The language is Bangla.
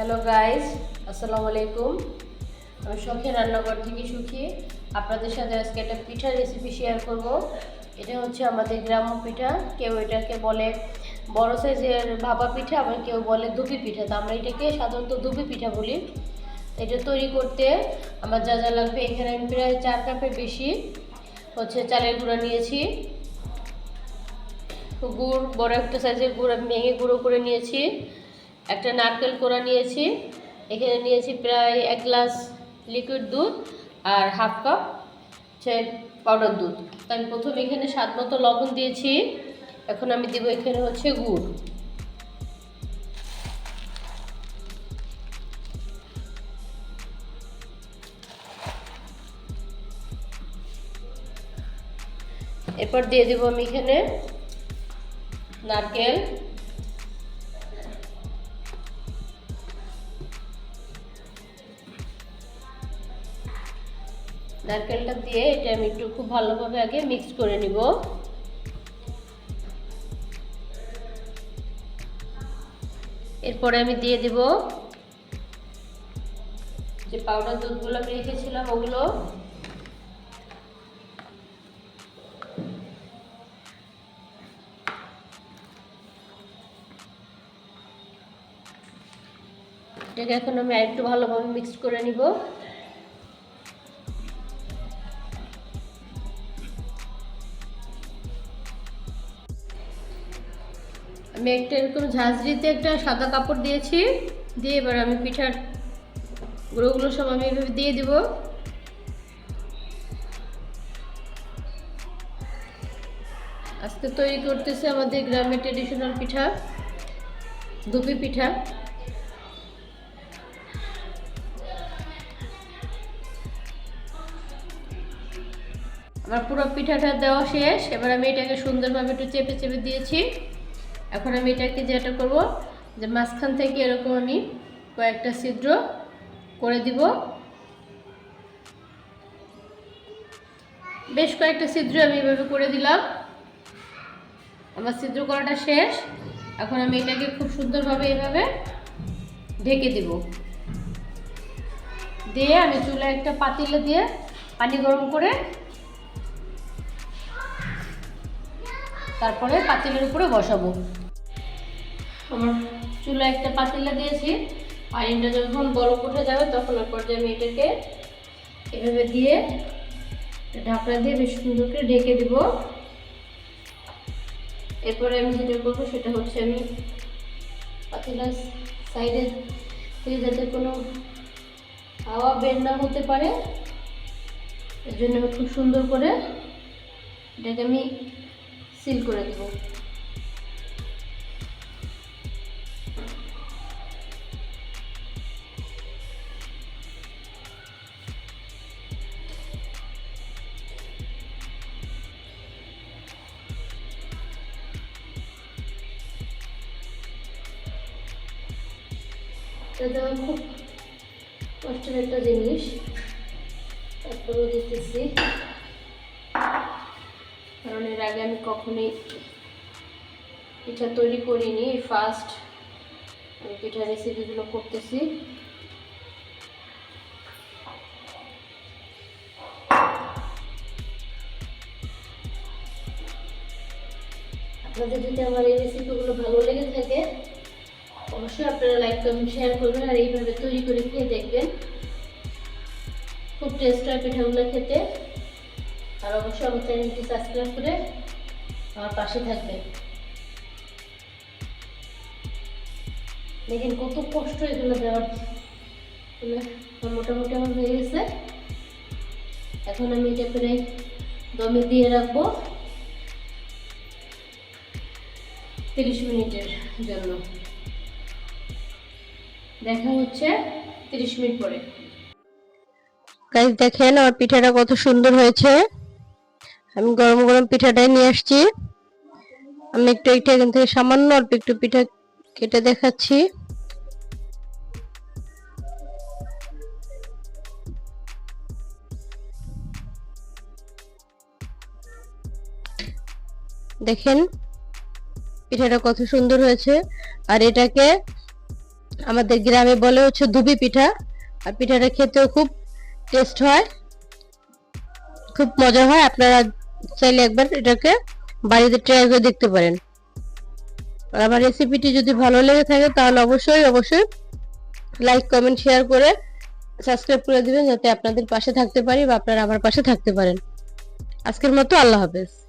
হ্যালো গাইস আসসালামু আলাইকুম আমি শখের রান্নাঘর থেকে সুখী। আপনাদের সাথে আজকে একটা পিঠার রেসিপি শেয়ার করব। এটা হচ্ছে আমাদের গ্রাম্য পিঠা। কেউ এটাকে বলে বড় সাইজের ভাপা পিঠা, আবার কেউ বলে দুপি পিঠা। তো আমরা এটাকে সাধারণত দুপি পিঠা বলি। এটা তৈরি করতে আমার যা যা লাগবে, এখানে আমি প্রায় চার কাপের বেশি হচ্ছে চালের গুঁড়া নিয়েছি। গুড়, বড় একটা সাইজের গুড়, ভেঙে গুঁড়ো করে নিয়েছি। একটা নারকেল কোড়া নিয়েছি। এখানে নিয়েছি প্রায় এক গ্লাস লিকুইড দুধ আর হাফ কাপ হচ্ছে পাউডার দুধ। তো আমি প্রথমে এখানে স্বাদ মতো লবণ দিয়েছি। এখন আমি দেবো এখানে হচ্ছে গুড়। এরপর দিয়ে দেবো আমি এখানে নারকেল। নারকেলটা দিয়ে এটা আমি একটু খুব ভালোভাবে আগে মিক্স করে নিব। এরপরে আমি দিয়ে দেব যে পাউডার দুধগুলো আমি রেখেছিলাম ওগুলো। এটাকে এখন আমি আরেকটু ভালোভাবে মিক্স করে নিব। আমি একটা এরকম ঝাঁঝরিতে একটা সাদা কাপড় দিয়েছি। দিয়ে এবার আমি পিঠার গুঁড়োগুলো সব আমি এভাবে দিয়ে দিব। আজকে তৈরি করতেছে আমাদের গ্রামের ট্রেডিশনাল পিঠা, দুপি পিঠা। আমার পুরো পিঠাটা দেওয়া শেষ। এবার আমি এটাকে সুন্দরভাবে একটু চেপে চেপে দিয়েছি। এখন আমি এটাকে যেটা করব, যে মাঝখান থেকে এরকম আমি কয়েকটা ছিদ্র করে দিব। বেশ কয়েকটা ছিদ্র আমি এভাবে করে দিলাম। আমার ছিদ্র করাটা শেষ। এখন আমি এটাকে খুব সুন্দরভাবে এভাবে ঢেকে দিব। দিয়ে আমি চুলায় একটা পাতিলে দিয়ে পানি গরম করে তারপরে পাতিলের উপরে বসাবো। আমার চুলা একটা পাতিলা দিয়েছি। পানিটা যখন বরফ উঠে যাবে, তখন ওর পর্যায়ে আমি এটাকে এভাবে দিয়ে ঢাকনা দিয়ে বেশ সুন্দর করে ঢেকে দিব। এরপরে আমি যেটা করব, সেটা হচ্ছে আমি পাতিলার সাইডে থেকে যাতে কোনো হাওয়া বের না হতে পারে, এর জন্য খুব সুন্দর করে এটাকে আমি সিল করে দেব। এটা খুব কষ্টের একটা জিনিস। তারপরেও দিতেছি। কারণ এর আগে আমি কখনোই পিঠা তৈরি করিনি ফার্স্ট আমি পিঠা রেসিপিগুলো করতেছি। আপনাদের যদি আমার এই রেসিপিগুলো ভালো লেগে থাকে অবশ্যই আপনারা লাইক কমেন্ট শেয়ার করবেন আর এইভাবে তৈরি করে খেয়ে দেখবেন। খুব টেস্ট হয় পিঠাগুলো খেতে। আর অবশ্যই আমার চ্যানেলটি সাবস্ক্রাইব করে আমার পাশে থাকবেন। দেখেন কত কষ্ট এগুলো দেওয়ার। মোটামুটি আমার হয়ে গেছে। এখন আমি এটা প্রায় দমে দিয়ে রাখব। তিরিশ মিনিটের জন্য। দেখা হচ্ছে তিরিশ মিনিট পরে। গাইজ দেখেন আমার পিঠাটা কত সুন্দর হয়েছে। আমি গরম গরম পিঠাটাই নিয়ে আসছি। আমি একটু একটু এখান থেকে সামান্য অল্প একটু পিঠা কেটে দেখাচ্ছি। দেখেন, পিঠাটা কত সুন্দর হয়েছে। আর এটাকে আমাদের গ্রামে বলে হচ্ছে দুবি পিঠা। আর পিঠাটা খেতেও খুব টেস্ট হয়। খুব মজা হয়। আপনারা চাইলে একবার এটাকে বাড়িতে ট্রাই করে দেখতে পারেন। আর আমার রেসিপিটি যদি ভালো লেগে থাকে, তাহলে অবশ্যই অবশ্যই লাইক কমেন্ট শেয়ার করে সাবস্ক্রাইব করে দিবেন, যাতে আপনাদের পাশে থাকতে পারি বা আপনারা আমার পাশে থাকতে পারেন। আজকের মতো আল্লাহ হাফেজ।